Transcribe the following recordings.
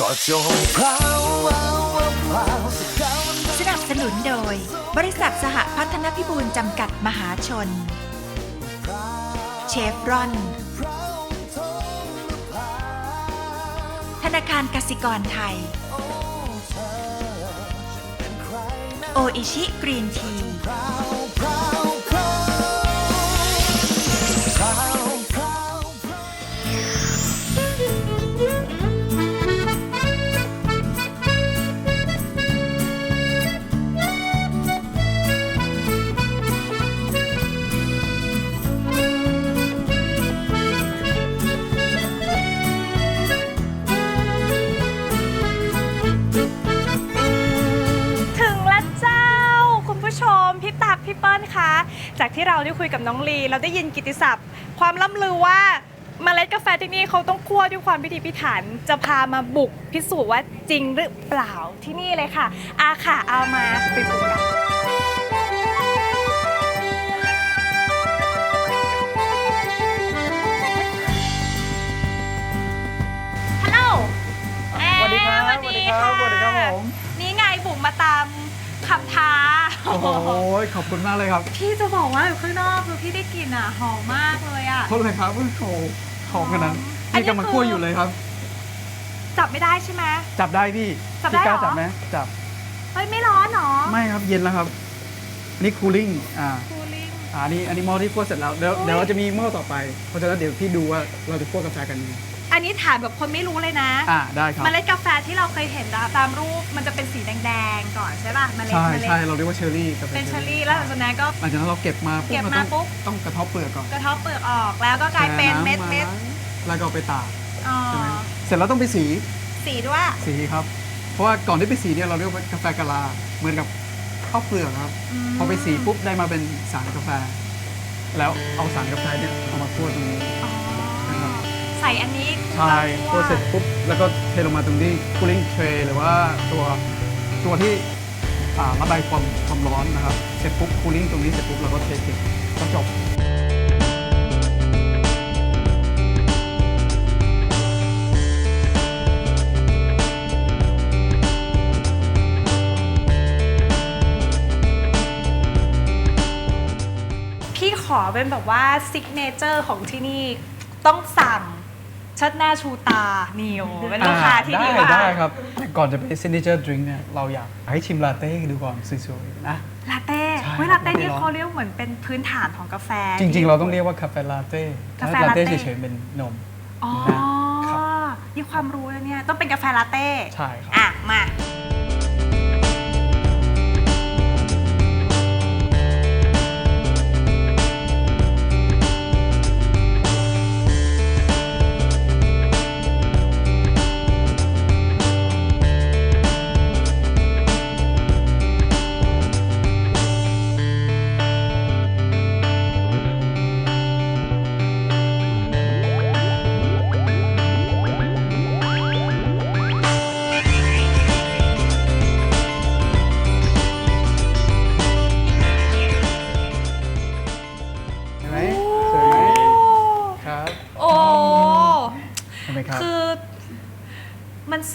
ก็จงพราวสนับสนุนโดย บริษัทสหพัฒนพิบูลจำกัดมหาชน เชฟรอน ธนาคารกสิกรไทย โออิชิกรีนที กับน้องลี เราได้ยินกิตติศัพท์ ความล่ำลือว่าเมล็ดกาแฟที่นี่เขาต้องคั่วด้วยความพิถีพิถัน จะพามาบุกพิสูจน์ว่าจริงหรือเปล่าที่นี่เลยค่ะ อาค่ะเอามาไปบุกกันฮัลโหลสวัสดีครับเอ้ยสวัสดีครับสวัสดีครับผม นี่ไงบุกมาตามคำท้า โอ้โหขอบคุณมากเลยครับ พี่จะบอกว่าอยู่ข้างนอกคือพี่ได้กลิ่นอะหอมมากเลยอะโทษเลยครับโอ้โหหอมขนาดนั้นอันนี้พี่กำลังคั่วอยู่เลยครับ จับไม่ได้ใช่ไหม จับได้พี่จับได้พี่กล้าเหรอ จับไหมจับเฮ้ยไม่ร้อนเหรอไม่ครับเย็นแล้วครับอันนี่คูลิ่งอ่าคูลิ่ง อ่าอันนี้อันนี้หม้อที่คั่วเสร็จแล้วเดี๋ยวโอ้ย เดี๋ยวเราจะมีหม้อต่อไปเพราะฉะนั้นเดี๋ยวพี่ดูว่าเราจะคั่วกาแฟกันยังไง อันนี้ถามแบบคนไม่รู้เลยนะอ่าได้ครับเมล็ดกาแฟที่เราเคยเห็นตามรูปมันจะเป็นสีแดงๆก่อนใช่ป่ะเมล็ดใช่เมล็ดใช่เราเรียกว่าเชอร์รี่กาแฟเป็นเชอร์รี่แล้วหลังจากนั้นก็หลังจากนั้นเราเก็บมาปุ๊เก็บเรามาต้องปุ๊บต้องกระเทบเปลือกก่อนกระเทบเปลือกออกแล้วก็กลายเป็นเม็ดแช่เม็ดน้ำมาแล้วก็เอาไปตากอ๋อใช่ไหมเสร็จแล้วต้องไปสี สีด้วย สีครับ เพราะว่าก่อนที่ไปสีเนี่ยเราเรียกว่ากาแฟกะลาเหมือนกับข้าวเปลือกครับมพอไปสีปุ๊บได้มาเป็นสารกาแฟ แล้วเอาสารกาแฟเนี่ยเอามาคั่วตรงนี้อ๋อนะครับใส่อันนี้ใช่คั่วเสร็จปุ๊บแล้วก็เทลงมาตรงที่ cooling tray หรือว่าตัวตัวที่อ่าระบายความความร้อนนะครับ เสร็จปุ๊บ cooling ตรงนี้เสร็จปุ๊บเราก็เททิ้งก็จบพี่ขอเป็นแบบว่าซิกเนเจอร์ของที่นี่ต้องสั่ง เชัดหน้าชูตานี่โอ้เป็นลูกค้าที่ดีได้มากได้ครับแต่ก่อนจะไป signature drink เนี่ยเราอยากให้ชิมลาเต้ดูก่อนสวยๆนะ ลาเต้ใช่เวลาเต้ลาเต้นี่ร้อน เขาเรียกเหมือนเป็นพื้นฐานของกาแฟ จริง ๆ เราต้องเรียกว่าคาเฟ่ลาเต้กาแฟลาเต้ลาเต้เฉยๆเป็นนม อ๋อนะครับนี่ความรู้แล้วเนี่ย ต้องเป็นกาแฟลาเต้ ใช่ครับ อะ มา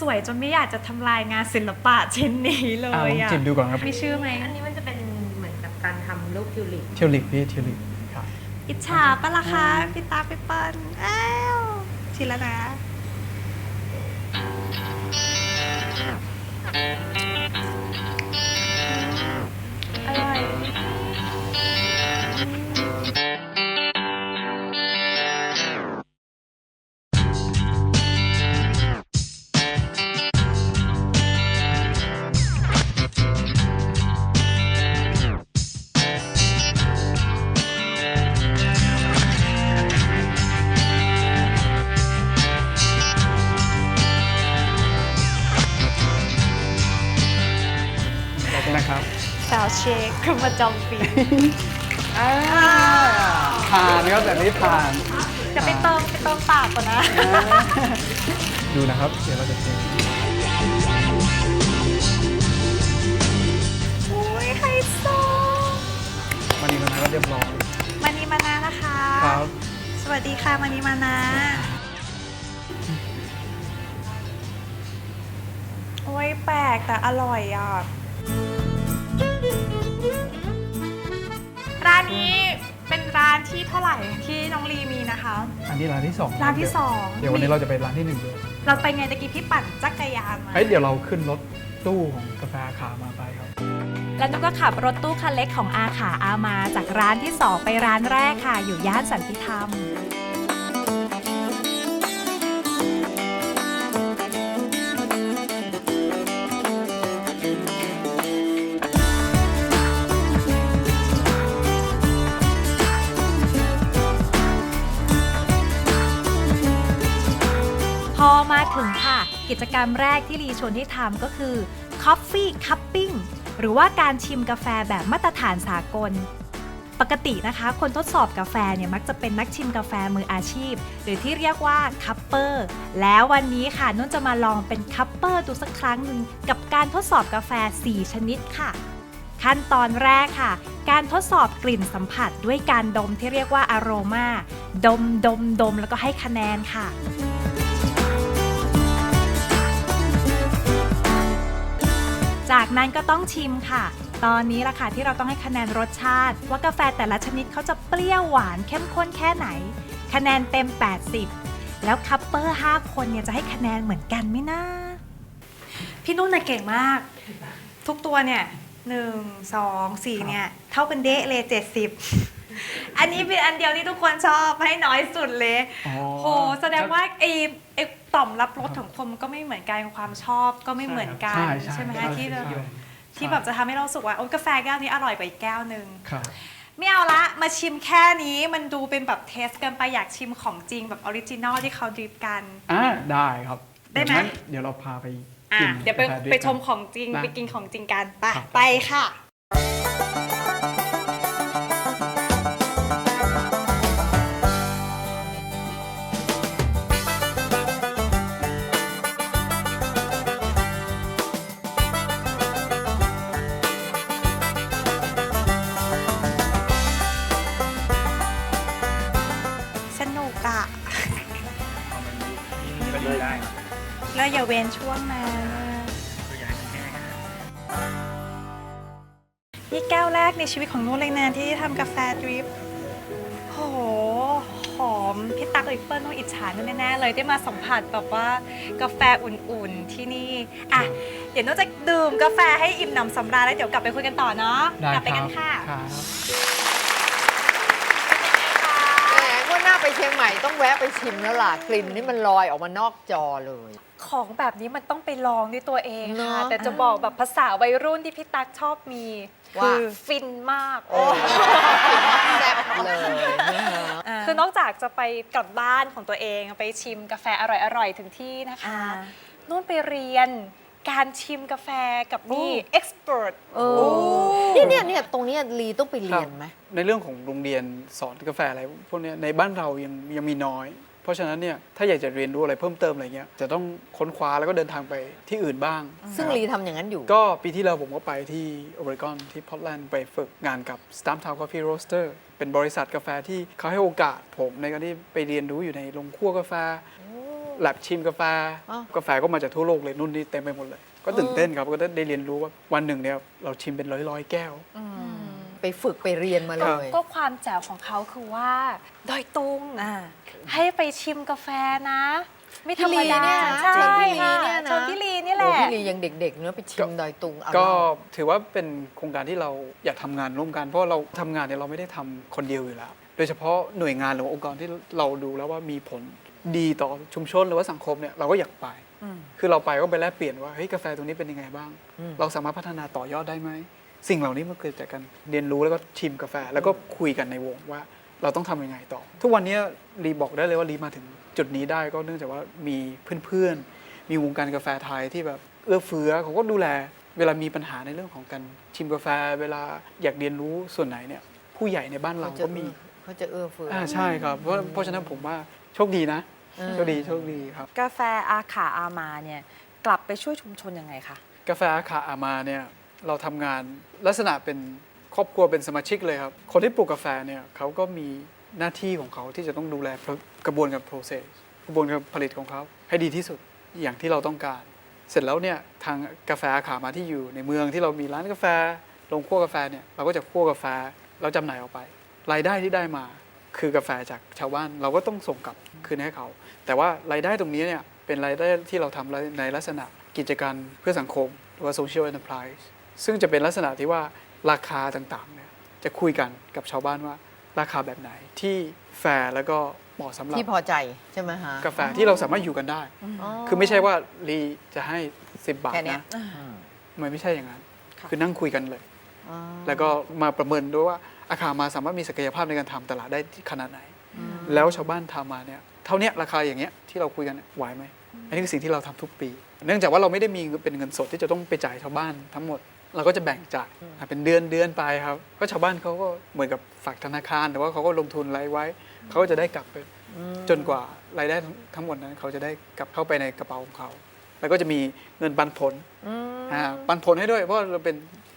สวยจนไม่อยากจะทำลายงานศิลปะชิ้นนี้เลอะลอยงอะจิบดูก่อนครับมีชื่อไหมอันนี้มันจะเป็นเหมือนกับการทำลูกทิวลิปเทลิปพี่เทลิปครับ อิจฉาปะล่ะคะพี่ตาพี่เปิ้ลอ้าวทีละนะ เชคคือมาจอมปีผ่านครับแบบนี้ผ่าน จะไปเติมไปเติมปากก่อนนะ ดูนะครับ เดี๋ยวเราจะเทอุ้ยไฮโซวันนี้มันก็เรียบร้อยมานีมานานะคะ ครับสวัสดีค่ะมานีมานาแปลกแต่อร่อยอะ ร้านนี้เป็นร้านที่เท่าไหร่ที่น้องลีมีนะคะ อันนี้ร้านที่สองร้านที่สองเดี๋ยววันนี้เราจะไปร้านที่หนึ่งเลยเราไปไงตะกี้พี่ปั่นจักรยานมา เฮ้ยเดี๋ยวเราขึ้นรถตู้ของกาแฟขามาไปครับ แล้วนุกก็ขับรถตู้คันเล็กของอาขาอามาจากร้านที่2ไปร้านแรกค่ะ อยู่ย่านสันติธรรม กิจกรรมแรกที่ลีชวนให้ทำก็คือ Coffee Cupping หรือว่าการชิมกาแฟแบบมาตรฐานสากล ปกตินะคะ คนทดสอบกาแฟเนี่ยมักจะเป็นนักชิมกาแฟมืออาชีพ หรือที่เรียกว่าคัพเปอร์แล้ววันนี้ค่ะนุ่นจะมาลองเป็นคัพเปอร์ดูสักครั้งหนึ่งกับการทดสอบกาแฟ 4 ชนิดค่ะ ขั้นตอนแรกค่ะ การทดสอบกลิ่นสัมผัสด้วยการดมที่เรียกว่าอโรมาดมดมดมแล้วก็ให้คะแนนค่ะ จากนั้นก็ต้องชิมค่ะ ตอนนี้ละค่ะที่เราต้องให้คะแนนรสชาติ ว่ากาแฟแต่ละชนิดเขาจะเปรี้ยวหวานเข้มข้นแค่ไหน คะแนนเต็ม 80 แล้วคัพเปอร์ 5 คนเนี่ยจะให้คะแนนเหมือนกันไหมนะพี่นุ่นน่ะเก่งมาก ทุกตัวเนี่ยหนึ่งสองสี่เนี่ยเท่ากันเดะเลยเจ็ดสิบอันนี้เป็นอันเดียวที่ทุกคนชอบให้น้อยสุดเลยอ๋อโห แสดงว่าไอ้ไอ้ ต่อมรับรสของคนมันก็ไม่เหมือนกันความชอบก็ไม่เหมือนกัน ใช่ใช่ไหมใช่คะที่แบบใช่ที่แบบจะทำให้เรารู้สึกว่าโอ้กาแฟแก้วนี้อร่อยกว่าอีกแก้วหนึ่งครับไม่เอาละมาชิมแค่นี้มันดูเป็นแบบเทสกันไปอยากชิมของจริงแบบออริจินอลที่เขาดริฟกันอ่าได้ครับได้ไหมงั้นเดี๋ยวเราพาไปอะกินเดี๋ยวไปกาแฟด้วยไปกันชมของจริงนะไปกินของจริงกันไปครับไปค่ะ อย่าเว้นช่วงนะนี่แก้วแรกในชีวิตของนุ่นเลยนะที่ทำกาแฟดริปโหหอมพี่ตั๊กหรือเปิ้ลต้องอิจฉานุ่นแน่ๆเลยได้มาสัมผัสแบบว่ากาแฟอุ่นๆที่นี่อะเดี๋ยวนุ่นจะดื่มกาแฟให้อิ่มหนำสำราญแล้วเดี๋ยวกลับไปคุยกันต่อเนาะได้กลับไปกันครับค่ะครับแหมก็น่าไปเชียงใหม่ต้องแวะไปชิมแล้วล่ะกลิ่นนี่มันลอยออกมานอกจอเลย ของแบบนี้มันต้องไปลองด้วยตัวเองค่ะ เนอะ แต่จะบอกแบบภาษาวัยรุ่นที่พี่ตั๊กชอบมีว่า คือฟินมากโอ้แซ่บเลยนะฮะคือนอกจากจะไปกลับบ้านของตัวเองไปชิมกาแฟอร่อยๆ ถึงที่นะคะนุ่นไปเรียนการชิมกาแฟกับนี่เอ็กซ์เพรส เออนี่เนี่ยเนี่ยตรงเนี้ยลีต้องไปเรียนไหมในเรื่องของโรงเรียนสอนกาแฟอะไรพวกเนี้ยในบ้านเรายังยังมีน้อย เพราะฉะนั้นเนี่ยถ้าอยากจะเรียนรู้อะไรเพิ่มเติมอะไรเงี้ยจะต้องค้นคว้าแล้วก็เดินทางไปที่อื่นบ้างซึ่งนะครับลีทำอย่างนั้นอยู่ ก็ปีที่แล้วผมก็ไปที่โอเรกอนที่พอร์ตแลนด์ไปฝึกงานกับ s t a m p Town Coffee Roaster เป็นบริษัทกาแฟที่เขาให้โอกาสผมในการที่ไปเรียนรู้อยู่ในโรงคั่วกาแฟแลบชิมกาแฟอ๋อกาแฟก็มาจากทั่วโลกเลยนู่นนี่เต็มไปหมดเลย ก็ตื่นเต้นครับก็ได้เรียนรู้ว่าวันหนึ่งเนี่ยเราชิมเป็นร้อยๆแก้ว ไปฝึกไปเรียนมาเลย ก็ความแจ๋วของเขาคือว่าดอยตุงให้ไปชิมกาแฟนะ ไม่ธรรมดาพี่ลีเนี่ยนะใช่เชิญพี่ลีค่ะเนี่ยนะเชิญพี่ลีนี่แหโอ้ละพี่ลียังเด็กๆเนื้อะไปชิมดอยตุงอร่อยก็ถือว่าเป็นโครงการที่เราอยากทำงานร่วมกัน เพราะเราทำงานเนี่ยเราไม่ได้ทำคนเดียวอยู่แล้ว โดยเฉพาะหน่วยงานหรือองค์กรที่เราดูแล้วว่ามีผลดีต่อชุมชนหรือว่าสังคมเนี่ยเราก็อยากไป คือเราไปก็ไปแลกเปลี่ยนว่าเฮ้ยกาแฟตรงนี้เป็นยังไงบ้างอืมเราสามารถพัฒนาต่อยอดได้ไหม สิ่งเหล่านี้มันเกิดจากการเรียนรู้แล้วก็ชิมกาแฟ แล้วก็คุยกันในวงว่า เราต้องทำยังไงต่อ ทุกวันนี้รีบอกได้เลยว่ารีมาถึงจุดนี้ได้ก็เนื่องจากว่ามีเพื่อนๆ มีวงการกาแฟไทยที่แบบเอื้อเฟื้อเขาก็ดูแล เวลามีปัญหาในเรื่องของการชิมกาแฟ เวลาอยากเรียนรู้ส่วนไหนเนี่ยผู้ใหญ่ในบ้านเราเขาจะก็มีเขาจะเอื้อเฟื้อออ่าใช่ครับเพราะเพราะฉะนั้นผมว่าโชคดีนะอืมโชคดีโชคดีครับ กาแฟอาขาอามาเนี่ยกลับไปช่วยชุมชนยังไงคะกาแฟอาคาอามาเนี่ย เราทำงานลักษณะเป็นครอบครัวเป็นสมาชิกเลยครับ คนที่ปลูกกาแฟเนี่ยเขาก็มีหน้าที่ของเขาที่จะต้องดูแลกระบวนการ process กระบวนการผลิตของเขาให้ดีที่สุดอย่างที่เราต้องการ เสร็จแล้วเนี่ยทางกาแฟอาขามาที่อยู่ในเมืองที่เรามีร้านกาแฟโรงคั่วกาแฟเนี่ยเราก็จะคั่วกาแฟแล้วจำหน่ายออกไป รายได้ที่ได้มาคือกาแฟจากชาวบ้านเราก็ต้องส่งกลับคืนให้เขา แต่ว่ารายได้ตรงนี้เนี่ยเป็นรายได้ที่เราทำในลักษณะกิจการเพื่อสังคม หรือว่า social enterprise ซึ่งจะเป็นลักษณะที่ว่าราคาต่างๆเนี่ยจะคุยกันกับชาวบ้านว่าราคาแบบไหนที่แฟร์แล้วก็เหมาะสำหรับที่พอใจใช่ไหมฮะกาแฟที่เราสามารถอยู่กันได้ คือไม่ใช่ว่าลีจะให้ 10 บาทแค่เนี้ยนะมันไม่ใช่อย่างนั้นค่ะคือนั่งคุยกันเลย อ๋อแล้วก็มาประเมินด้วยว่าอาคารมาสามารถมีศักยภาพในการทำตลาดได้ขนาดไหน แล้วชาวบ้านทำมาเนี่ยเท่าเนี้ยราคาอย่างเงี้ยที่เราคุยกันเนี่ยไหวไหมอันนี้คือสิ่งที่เราทำทุกปี เนื่องจากว่าเราไม่ได้มีเป็นเงินสดที่จะต้องไปจ่ายชาวบ้านทั้งหมด เราก็จะแบ่งจ่ายอะเป็นเดือนเดือนไปครับ ก็ชาวบ้านเขาก็เหมือนกับฝากธนาคาร แต่ว่าเขาก็ลงทุนอะไรไว้ เขาก็จะได้กลับไปจนกว่ารายได้ทั้งหมดนั้น เขาจะได้กลับเข้าไปในกระเป๋าของเขา แล้วก็จะมีเงินปันผลอ่าปันผลให้ด้วยเพราะเราเป็น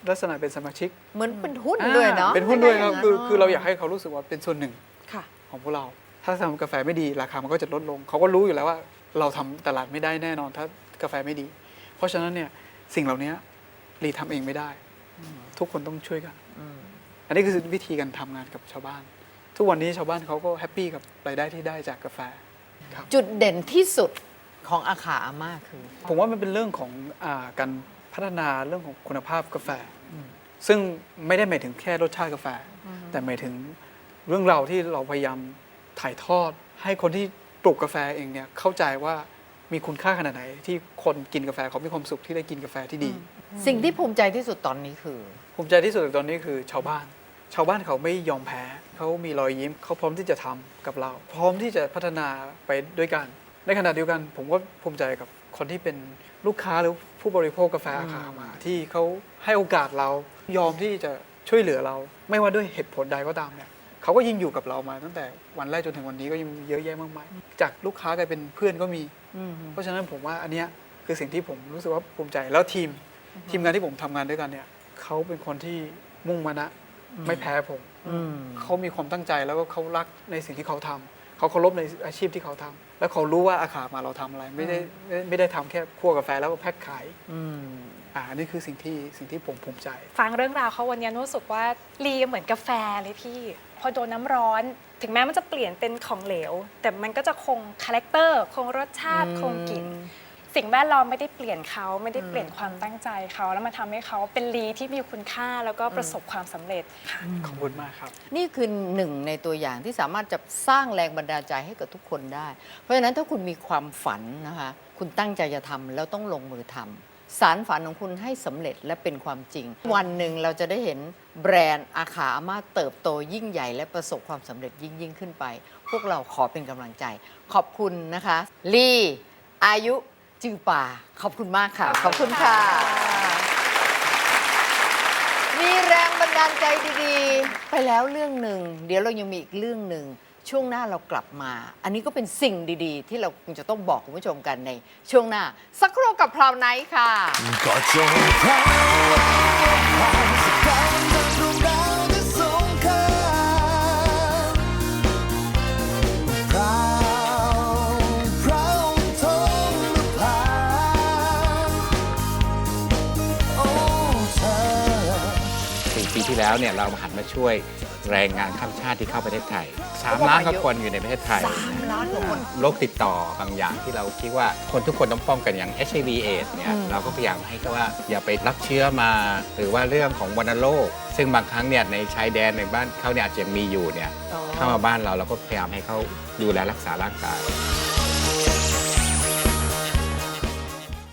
ลักษณะเป็นสมาชิก เหมือนเป็นหุ้นด้วยเนาะเป็นหุ้นด้วยครับไม่คือไย่งนั้นคือเราอยากให้เขารู้สึกว่าเป็นส่วนหนึ่งค่ะของพวกเรา ถ้าทำกาแฟไม่ดีราคามันก็จะลดลง เขาก็รู้อยู่แล้วว่า เราทำตลาดไม่ได้แน่นอน ถ้ากาแฟไม่ดี เพราะฉะนั้นเนี่ยสิ่งเหล่านี้ รีทำเองไม่ได้ ทุกคนต้องช่วยกันอันนี้คือวิธีการทำงานกับชาวบ้าน ทุกวันนี้ชาวบ้านเขาก็แฮปปี้กับรายได้ที่ได้จากกาแฟครับจุดเด่นที่สุดของอาขาอาม่าคือ ผมว่ามันเป็นเรื่องของอาการพัฒนาเรื่องของคุณภาพกาแฟ ซึ่งไม่ได้หมายถึงแค่รสชาติกาแฟ แต่หมายถึงเรื่องราวที่เราพยายามถ่ายทอด ให้คนที่ปลูกกาแฟเองเนี่ยเข้าใจว่า มีคุณค่าขนาดไหน ที่คนกินกาแฟเขามีความสุขที่ได้กินกาแฟที่ดี สิ่งที่ภูมิใจที่สุดตอนนี้คือ ภูมิใจที่สุดตอนนี้คือชาวบ้าน ชาวบ้านเขาไม่ยอมแพ้เขามีรอยยิ้มเขาพร้อมที่จะทำกับเรา พร้อมที่จะพัฒนาไปด้วยกัน ในขณะเดียวกัน ผมก็ภูมิใจกับคนที่เป็นลูกค้าหรือผู้บริโภคกาแฟอาคามา ที่เขาให้โอกาสเรายอมที่จะช่วยเหลือเรา ไม่ว่าด้วยเหตุผลใดก็ตามเนี่ยเขาก็ยิ่งอยู่กับเรามาตั้งแต่วันแรกจนถึงวันนี้ก็ยังเยอะแยะมากมายจากลูกค้ากลายเป็นเพื่อนก็มี เพราะฉะนั้นผมว่าอันเนี้ยคือสิ่งที่ผมรู้สึกว่าภูมิใจแล้วทีมทีมงานที่ผมทำงานด้วยกันเนี่ยเขาเป็นคนที่มุ่งมานะไม่แพ้ผมเขามีความตั้งใจแล้วก็เขารักในสิ่งที่เขาทำเขาเคารพในอาชีพที่เขาทำแล้วเขารู้ว่าอาขามาเราทำอะไร ไม่ได้ไม่ไม่ได้ทำแค่คั่วกาแฟแล้วก็แพ็คขายอ่าอันนี้คือสิ่งที่สิ่งที่ผมภูมิใจ ฟังเรื่องราวเขาวันนี้รู้สึกว่าลีเหมือนกาแฟเลยพี่ พอโดนน้ำร้อน ถึงแม้มันจะเปลี่ยนเป็นของเหลว แต่มันก็จะคงคาแรคเตอร์คงรสชาติคงกลิ่นสิ่งแวดล้อมไม่ได้เปลี่ยนเขาไม่ได้เปลี่ยนความตั้งใจเขาแล้วมาทำให้เขาเป็นลีที่มีคุณค่าแล้วก็ประสบความสำเร็จค่ะขอบคุณมากครับ นี่คือหนึ่งในตัวอย่างที่สามารถจะสร้างแรงบันดาลใจให้กับทุกคนได้ เพราะฉะนั้นถ้าคุณมีความฝันนะคะ คุณตั้งใจจะทำแล้วต้องลงมือทำ สารฝันของคุณให้สำเร็จและเป็นความจริง วันหนึ่งเราจะได้เห็นแบรนด์อาขาอามาเติบโตยิ่งใหญ่ และประสบความสำเร็จยิ่งยิ่งขึ้นไป พวกเราขอเป็นกำลังใจ ขอบคุณนะคะ ลีอายุจือป่า ขอบคุณมากค่ะ ขอบคุณค่ะ มีแรงบันดาลใจดีๆ ไปแล้วเรื่องหนึ่ง เดี๋ยวเรายังมีอีกเรื่องหนึ่ง ช่วงหน้าเรากลับมา อันนี้ก็เป็นสิ่งดีๆ ที่เราคงจะต้องบอกคุณผู้ชมกันในช่วงหน้า สักครู่กับพราวไนท์ค่ะ ก็จงพราวพราวสักครั้งบนดวงดาวที่สูงค่าพราวพราวทองนภาโอ้เธอ สี่ปีที่แล้วเนี่ยเราหันมาช่วย แรงงานข้ามชาติที่เข้าประเทศไทย3ล้านกว่าคนอยู่ในประเทศไทย3ล้านกว่าคนโรคติดต่อบางอย่างที่เราคิดว่าคนทุกคนต้องป้องกันอย่าง HIV AIDS เนี่ยเราก็พยายามให้เขาว่าอย่าไปรับเชื้อมา หรือว่าเรื่องของวัณโรคซึ่งบางครั้งเนี่ยในชายแดนในบ้านเขาเนี่ยอาจจะมีอยู่เนี่ยเข้ามาบ้านเราเราก็พยายามให้เขาดูแลรักษาร่างกาย